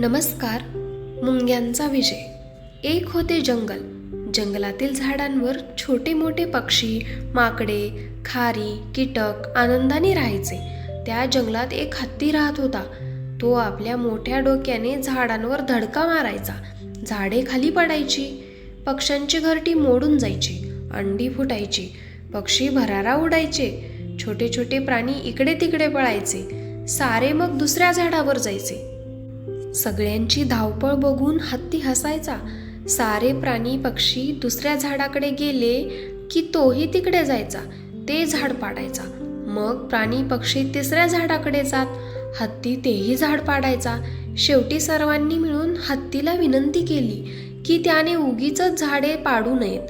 नमस्कार मुंग्यांचा विजय. एक होते जंगल. जंगलातील झाडांवर छोटे मोठे पक्षी माकडे खारी कीटक आनंदाने राहायचे. त्या जंगलात एक हत्ती राहत होता. तो आपल्या मोठ्या डोक्याने झाडांवर धडका मारायचा. झाडे खाली पडायची. पक्ष्यांची घरटी मोडून जायची. अंडी फुटायची. पक्षी भरारा उडायचे. छोटे छोटे प्राणी इकडे तिकडे पळायचे. सारे मग दुसऱ्या झाडावर जायचे. सगळ्यांची धावपळ बघून हत्ती हसायचा. सारे प्राणी पक्षी दुसऱ्या झाडाकडे गेले की तोही तिकडे जायचा. ते झाड पाडायचा. मग प्राणी पक्षी तिसऱ्या झाडाकडे जात. हत्ती तेही झाड पाडायचा. शेवटी सर्वांनी मिळून हत्तीला विनंती केली की त्याने उगीच झाडे पाडू नयेत.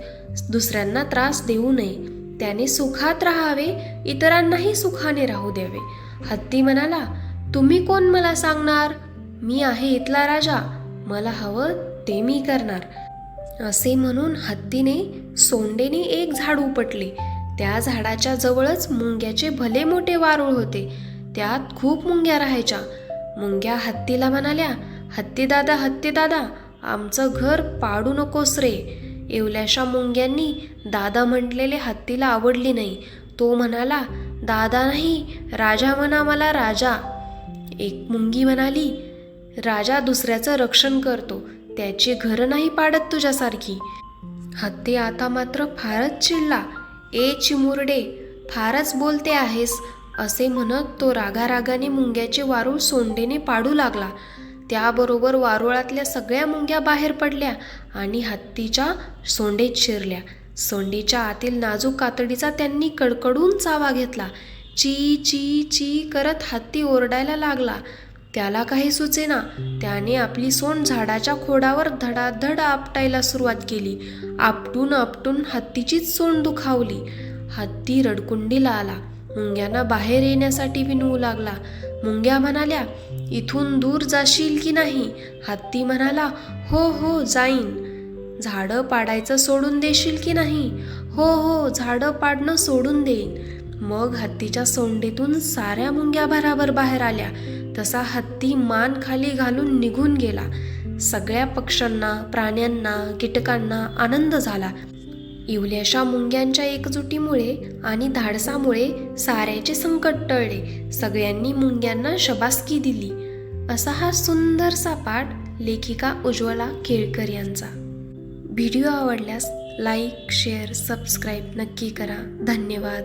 दुसऱ्यांना त्रास देऊ नये. त्याने सुखात राहावे इतरांनाही सुखाने राहू द्यावे. हत्ती म्हणाला तुम्ही कोण मला सांगणार? मी आहे इथला राजा. मला हवं ते मी करणार. असे म्हणून हत्तीने सोंडेने एक झाड उपटले. त्या झाडाच्या जवळच मुंग्याचे भले मोठे वारूळ होते. त्यात खूप मुंग्या राहायच्या. मुंग्या हत्तीला म्हणाल्या हत्ती दादा हत्ती दादा आमचं घर पाडू नकोस रे. येवल्याशा मुंग्यांनी दादा म्हटलेले हत्तीला आवडली नाही. तो म्हणाला दादा नाही राजा म्हणा मला राजा. एक मुंगी म्हणाली राजा दुसऱ्याचं रक्षण करतो त्याची घरं नाही पाडत तुझ्यासारखी. हत्ती आता मात्र फारच चिडला. ए चिमुरडे फारच बोलते आहेस असे म्हणत तो रागारागाने मुंग्याचे वारूळ सोंडेने पाडू लागला. त्याबरोबर वारुळातल्या सगळ्या मुंग्या बाहेर पडल्या आणि हत्तीच्या सोंडेत शिरल्या. सोंडीच्या आतील नाजूक कातडीचा त्यांनी कडकडून चावा घेतला. ची ची ची करत हत्ती ओरडायला लागला. त्याला काही सुचेना. त्याने आपली सोंड झाडाच्या खोडावर धडाधड आपटायला सुरुवात केली. आपटून आपटून हत्तीचीच सोंड दुखावली. हत्ती रडकुंडीला आला. मुंग्यांना बाहेर येण्यासाठी विनवू लागला. मुंग्या म्हणाल्या इथून दूर जाशील की नाही? हत्ती म्हणाला हो हो जाईन. झाडं पाडायचं सोडून देशील की नाही? हो हो झाडं पाडणं सोडून देईन. मग हत्तीच्या सोंडेतून साऱ्या मुंग्या भराभर बाहेर आल्या. तसा हत्ती मान खाली घालून निघून गेला. सगळ्या पक्ष्यांना प्राण्यांना कीटकांना आनंद झाला. इवल्याशा मुंग्यांच्या एकजुटीमुळे आणि धाडसामुळे साऱ्याचे संकट टळले. सगळ्यांनी मुंग्यांना शबासकी दिली. असा हा सुंदरसा पाठ लेखिका उज्ज्वला केळकर यांचा. व्हिडिओ आवडल्यास लाईक शेअर सबस्क्राईब नक्की करा. धन्यवाद.